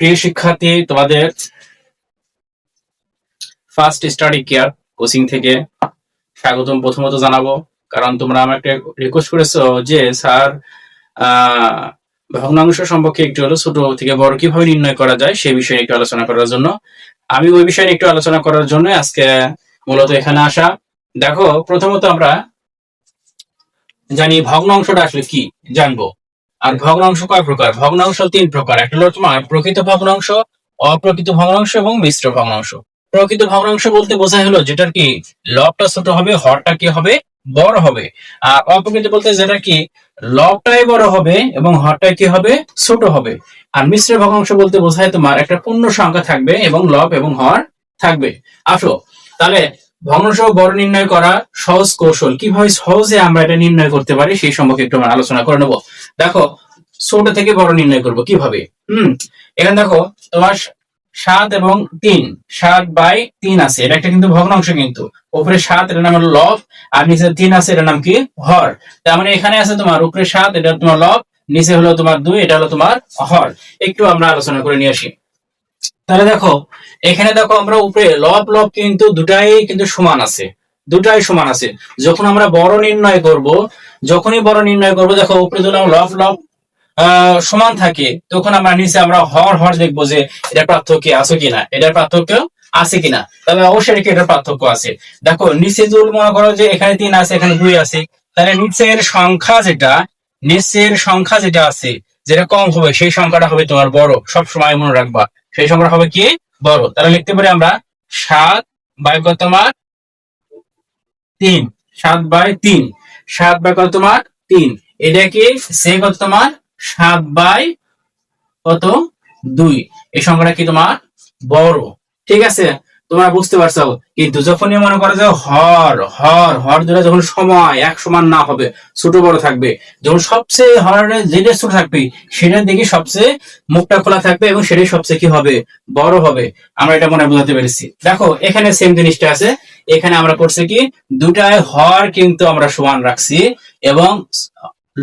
প্রিয় শিক্ষার্থী, তোমাদের ফার্স্ট স্টাডি কেয়ার কোচিং থেকে স্বাগতম প্রথমত জানাব। কারণ তোমরা আমাকে রিকোয়েস্ট করেছ যে, স্যার ভগ্নাংশ সম্পর্কে একটু হলো ছোট থেকে বড় কীভাবে নির্ণয় করা যায় সেই বিষয়ে একটু আলোচনা করার জন্য। আমি ওই বিষয়ে একটু আলোচনা করার জন্য আজকে মূলত এখানে আসা। দেখো, প্রথমত আমরা জানি ভগ্নাংশটা আসলে কি, জানব। আর ভগ্নাংশ কয় প্রকার? ভগ্নাংশ তিন প্রকার। একটা হলো তোমার প্রকৃত ভগ্নাংশ, অপ্রকৃত ভগ্নাংশ এবং মিশ্র ভগ্নাংশ। প্রকৃত ভগ্নাংশ বলতে বোঝায় হলো যেটার কি, লবটা ছোট হবে, হরটা কি হবে, বড় হবে। আর অপ্রকৃত বলতে যেটা কি, লবটাই বড় হবে এবং হরটাই কি হবে, ছোট হবে। আর মিশ্র ভগ্নাংশ বলতে বোঝায় তোমার একটা পূর্ণ সংখ্যা থাকবে এবং লব এবং হর থাকবে। আসো, তাহলে ভগ্নাংশ বড় নির্ণয় করা সহজ কৌশল। কীভাবে সহজে আমরা এটা নির্ণয় করতে পারি সেই সম্পর্কে একটু আমরা আলোচনা করে নেব। দেখো, ছোট থেকে বড় নির্ণয় করব, কীভাবে? হুম, এখানে দেখো, তোমার সাত এবং তিন, সাত বাই তিন আছে, এটা একটা কিন্তু ভগ্নাংশ কিন্তু। উপরে সাত, এটার নাম হলো লব, আর নিচে তিন আছে, এটার নাম কি? হর। তার মানে এখানে আছে তোমার, উপরে সাত, এটা তোমার লব, নিচে হলো তোমার দুই, এটা হলো তোমার হর। একটু আমরা আলোচনা করে নিয়ে আসি। তাহলে দেখো, এখানে দেখো আমরা উপরে লব লব কিন্তু দুটাই কিন্তু সমান আছে। দুটাই সমান আছে। যখন আমরা বড় নির্ণয় করব, যখনই বড় নির্ণয় করব, দেখো, উপরে আমরা লব লব সমান থাকে। তখন আমরা নিচে আমরা হর হর দেখব যে এটার পার্থক্য আছে কিনা, এটার পার্থক্য আছে কিনা। তাহলে অবশ্যই এটাকে এটার পার্থক্য আছে। দেখো, নিচে যদি মনে করো যে এখানে তিন আছে, এখানে দুই আছে। তাহলে নিচের সংখ্যা যেটা, নিচের সংখ্যা যেটা আছে, যেটা কম হবে, সেই সংখ্যাটা হবে তোমার বড়। সব সময় মনে রাখবা, সেই সংখ্যাটা হবে কি? বড়। তাহলে লিখতে পারি আমরা সাত বাই তোমার তিন। সাত বাই তিন। সাত বাই কত তোমার? তিন। এটা কি? সে কত তোমার? সাত বাই কত? দুই। এই সংখ্যাটা কি তোমার? বড়। ঠিক আছে? তোমরা বুঝতে পারছ? কিন্তু যখনই মনে করো যে হর হর হর দুটা যখন সময়, এক সমান না হবে, ছোট বড় থাকবে, যখন সবচেয়ে হরের যেটা ছোট থাকবে, সেটার দিকে সবচেয়ে মুখটা খোলা থাকবে এবং সেটাই সবচেয়ে কি হবে? বড় হবে। আমরা এটা মনে বোঝাতে পেরেছি। দেখো, এখানে সেম জিনিসটা আছে। এখানে আমরা করছি কি? দুটায় হর কিন্তু আমরা সমান রাখছি এবং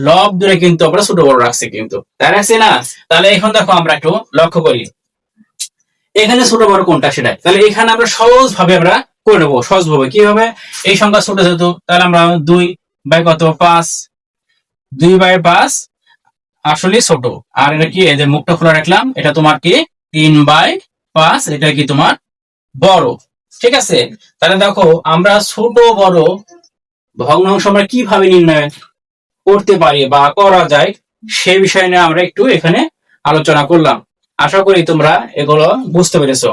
লব দূরে কিন্তু আমরা ছোট বড় রাখছি কিন্তু। তাই রাখছি না? তাহলে এখন দেখো আমরা একটু লক্ষ্য করি। এখানে ছোট বড় কোনটা সেটাই তাহলে এখানে আমরা সহজ ভাবে আমরা করে নেব। সহজ ভাবে কি হবে এই সংখ্যা ছোট যেহেতু, তাহলে আমরা দুই বাই কত? পাঁচ। দুই বাই পাঁচ আসলে ছোট। আর এটা কি? এই যে মুখটা খোলা রাখলাম, এটা তোমার কি? তিন বাই পাঁচ, এটা কি তোমার বড়? ঠিক আছে? তাহলে দেখো, আমরা ছোট, বড় ভগ্নাংশ আমরা কীভাবে নির্ণয় করতে পারি বা করা যায়, সে বিষয় নিয়ে আমরা একটু এখানে আলোচনা করলাম। আশা করি তোমরা এগুলো বুঝতে পেরেছ।